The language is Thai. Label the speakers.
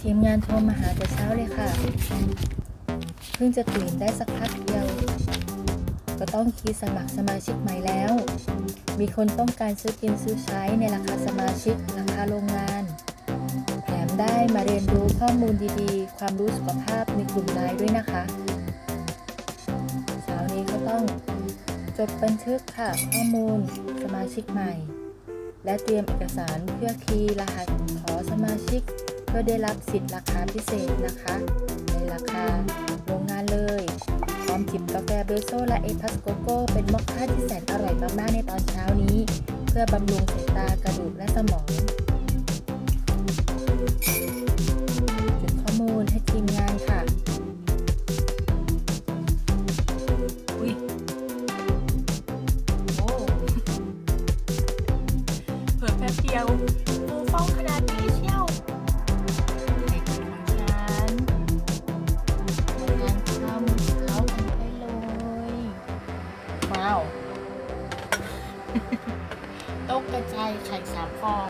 Speaker 1: ทีมงานโทรมาหาแต่เช้าเลยค่ะ เพิ่งจะตื่นได้สักพักเดียว ก็ต้องคีย์สมัครสมาชิกใหม่แล้ว มีคนต้องการซื้อกินซื้อใช้ในราคาสมาชิกราคาโรงงาน แถมได้มาเรียนรู้ข้อมูลดีๆ ความรู้สุขภาพในกลุ่มไลน์ด้วยนะคะเช้านี้ก็ต้องจดบันทึกค่ะข้อมูลสมาชิกใหม่ และเตรียมเอกสารเพื่อคีย์รหัสขอสมาชิก เพื่อได้รับสิทธิ์ราคาพิเศษนะคะ ในราคาโรงงานเลย พร้อมจิบกาแฟเบลโซและเอพัสโกโก้เป็นมอคค่าที่แสนอร่อยมากๆในตอนเช้านี้ เพื่อบำรุงสายตากระดูกและสมองจุดข้อมูลให้ทีมงานค่ะอุ้ยโอ้เผิ่แป๊บเดียวฟูฟ้องขนาดนี้าว ต้มกระจายไข่สามฟอง